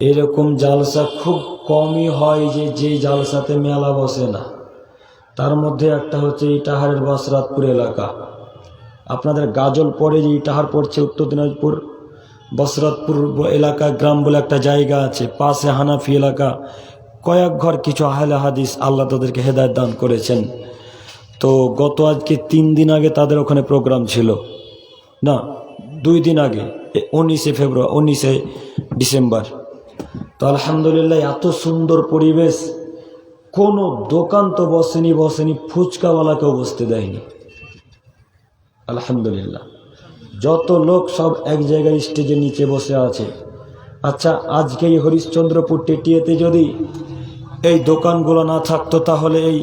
এরকম জালসা খুব কমই হয় যে যেই জালসাতে মেলা বসে না। তার মধ্যে একটা হচ্ছে ইটাহারের বসরাতপুর এলাকা। আপনাদের গাজল পরে যে ইটাহার পড়ছে উত্তর দিনাজপুর, বসরাতপুর এলাকা গ্রাম বলে একটা জায়গা আছে, পাশে হানাফি এলাকা। কয়েক ঘর কিছু আহলে হাদিস আল্লাহ তাদেরকে হেদায়ত দান করেছেন। তো গত আজকে তিন দিন আগে তাদের ওখানে প্রোগ্রাম ছিল। না, দুই দিন আগে উনিশে ফেব্রুয়ারি, উনিশে ডিসেম্বর। তো আলহামদুলিল্লাহ, এত সুন্দর পরিবেশ। কোনো দোকান তো বসেনি বসেনি, ফুচকাওয়ালাকেও বসতে দেয়নি। আলহামদুলিল্লাহ। যত লোক সব এক জায়গায় স্টেজের নিচে বসে আছে। আচ্ছা আজকে এই হরিশ্চন্দ্রপুর টেটিয়েতে যদি এই দোকানগুলো না থাকতো, তাহলে এই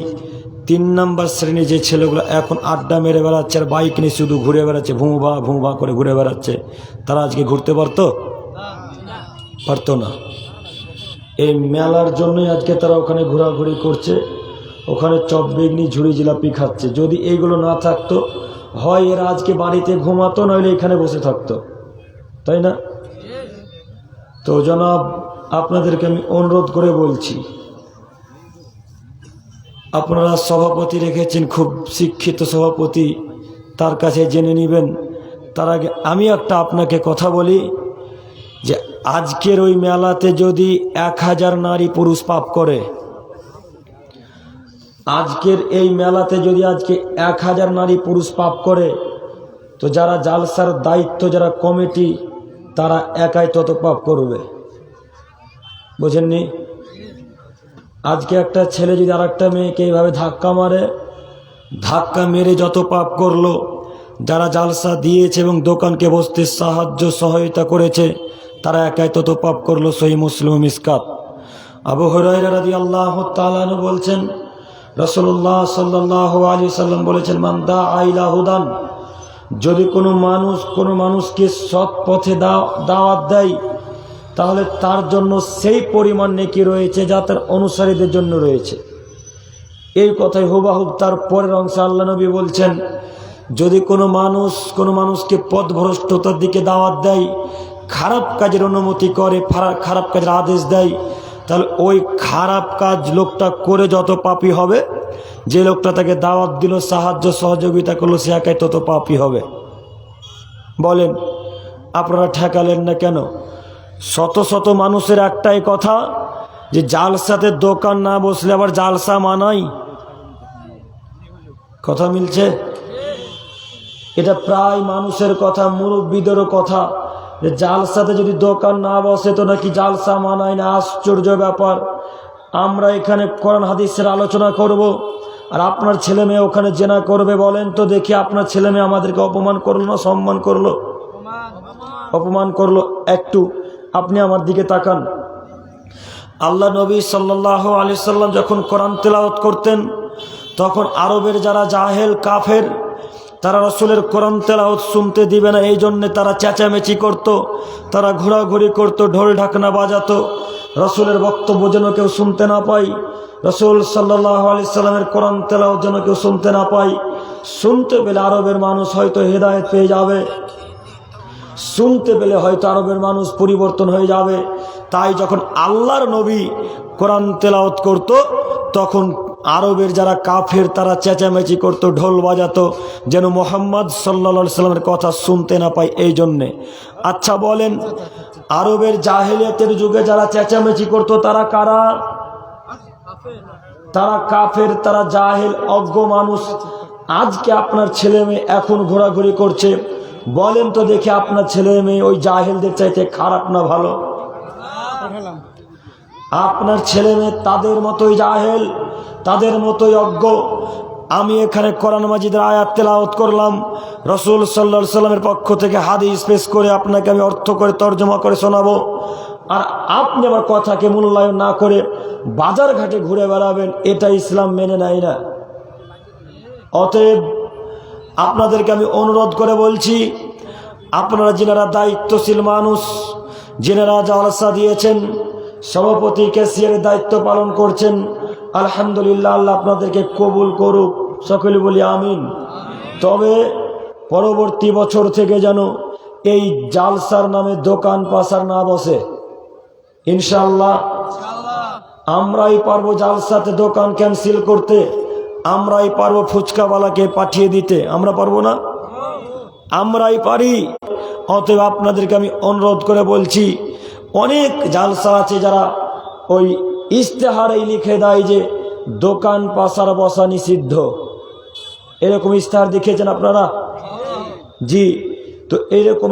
তিন নাম্বার শ্রেণির যে ছেলেগুলো এখন আড্ডা মেরে বেড়াচ্ছে আর বাইক নিয়ে শুধু ঘুরে বেড়াচ্ছে ভুঁভা ভুঁভা করে ঘুরে বেড়াচ্ছে, তারা আজকে ঘুরতে পারতো? পারতো না। এই মেলার জন্যই আজকে তারা ওখানে ঘোরাঘুরি করছে। ওখানে চপ বেগনি, ঝুড়ি জিলাপি খাচ্ছে। যদি এইগুলো না থাকতো, হয় এরা আজকে বাড়িতে ঘুমাতো, নইলে এখানে বসে থাকতো। তাই না? তো জনাব, আপনাদেরকে আমি অনুরোধ করে বলছি, আপনারা সভাপতি রেখেছেন, খুব শিক্ষিত সভাপতি, তার কাছে জেনে নেবেন। তার আগে আমি একটা আপনাকে কথা বলি, যে আজকের ওই মেলাতে যদি এক হাজার নারী পুরুষ পাপ করে, আজকের এই মেলাতে যদি আজকে এক হাজার নারী পুরুষ পাপ করে, তো যারা জালসার দায়িত্ব, যারা কমিটি, তারা একাই তত পাপ করবে। বোঝেননি? আজকে একটা ছেলে যদি আর একটা মেয়েকে এইভাবে ধাক্কা মারে, ধাক্কা মেরে যত পাপ করল, যারা জালসা দিয়েছে এবং দোকানকে বসতে সাহায্য সহায়তা করেছে তারা একাই তত পাপ করল সহি মুসলিম মিসকাত। আবু হরাইরাদি আল্লাহ বলছেন রসল্লাহ সাল্লাহ আলী সাল্লাম বলেছেন মান্দা আইলা হুদান যদি কোনো মানুষ কোনো মানুষকে সৎ পথে দাও- দাওয়াত দেয়, তাহলে তার জন্য সেই পরিমাণ নেকি রয়েছে যা তার অনুসারীদের জন্য রয়েছে। এই কথাই হুবাহুব তার পরের অংশে আল্লাহ নবী বলছেন, যদি কোনো মানুষ কোনো মানুষকে পথভ্রষ্টতার দিকে দাওয়াত দেয় খারাপ কাজের অনুমতি করে খারাপ কাজের আদেশ দেয়, তাহলে ওই খারাপ কাজ লোকটা করে যত পাপি হবে, যে লোকটা তাকে দাওয়াত দিল, সাহায্য, সহযোগিতা করল, সে একাই তত পাপি হবে। বলেন, আপনারা ঠেকালেন না কেন? শত শত মানুষের একটাই কথা, যে জালসাতে দোকান না বসলে আবার জালসা মানাই কথা মিলছে? এটা প্রায় মানুষের কথা, মুরব্বীদেরও কথা। যে জালসাতে যদি দোকান না বসে তো নাকি জালসা মানায় না? আশ্চর্য ব্যাপার। আমরা এখানে কোরআন হাদিসের আলোচনা করব আর আপনার ছেলে মেয়ে ওখানে জেনা করবে বলেন তো দেখি আপনার ছেলে মেয়ে আমাদেরকে অপমান করল না সম্মান করল? অপমান করল। একটু আপনি আমার দিকে তাকান। আল্লাহ নবী সাল্লাহ আলি সাল্লাম যখন কোরআন তেলাওয়াত করতেন, তখন আরবের যারা জাহেল, কাফের তারা রসুলের কোরআন তেলাওয়াত শুনতে দিবে না এই জন্যে তারা চেঁচামেচি করত, তারা ঘোরাঘুরি করত, ঢোল ঢাকনা বাজাতো। রসুলের বক্তব্য যেন কেউ শুনতে না পাই রসুল সাল্লাহ আলি সাল্লামের কোরআন তেলাওয়াত যেন কেউ শুনতে না পাই শুনতে পেলে আরবের মানুষ হয়তো হেদায়েত পেয়ে যাবে। শুনতে পেলে হয়তো আরবের মানুষ পরিবর্তন হয়ে যাবে। তাই যখন আল্লাহর নবী কোরআন তেলাওত করত, তখন আরবের যারা কাফের, তারা চেঁচামেচি করত, ঢোল বাজাতো, যেন মোহাম্মদ সাল্লা সাল্লামের কথা শুনতে না পায় এই জন্যে আচ্ছা বলেন, আরবের জাহেলিয়াতের যুগে যারা চেঁচামেচি করত, তারা কারা? তারা কাফের, তারা জাহেল, অজ্ঞ মানুষ। আজকে আপনার ছেলে মেয়ে এখন ঘোরাঘুরি করছে। বলেন তো দেখে আপনার ছেলে মেয়ে ওই জাহেলদের চাইতে খারাপ না ভালো? আপনার ছেলে মেয়ে তাদের মতোই জাহেল। তাদের মতোই অজ্ঞ। আমি এখানে কোরআন মাজিদের আয়াত তেলাওত করলাম। রসুল সাল্লা সাল্লামের পক্ষ থেকে হাদিস পেশ করে আপনাকে আমি অর্থ করে তর্জমা করে শোনাবো। আর আপনি আমার কথাকে মূল্যায়ন না করে বাজার ঘাটে ঘুরে বেড়াবেন, এটা ইসলাম মেনে নেয় না। অতএব আপনাদেরকে আমি অনুরোধ করে বলছি, আপনারা যেনারা দায়িত্বশীল মানুষ, যেনারা জালসা দিয়েছেন, সভাপতি ক্যাশিয়ারের দায়িত্ব পালন করছেন আলহামদুলিল্লাহ, আল্লাহ আপনাদেরকে কবুল করুক। সকলে বলি আমিন। তবে পরবর্তী বছর থেকে যেন এই জালসার নামে দোকান পাসার না বসে। ইনশাল্লাহ আমরাই পারব জালসাতে দোকান ক্যান্সেল করতে, আমরাই পারব ফুচকাওয়ালাকে পাঠিয়ে দিতে। আমরা পারব না? আমরাই পারি। অতএব আপনাদেরকে আমি অনুরোধ করে বলছি, অনেক জালসা আছে যারা ওই ইস্তেহারেই লিখে দেয় যে, দোকান পাশার বসা নিষিদ্ধ। এরকম ইস্তেহার দেখিয়েছেন আপনারা? জি, তো এরকম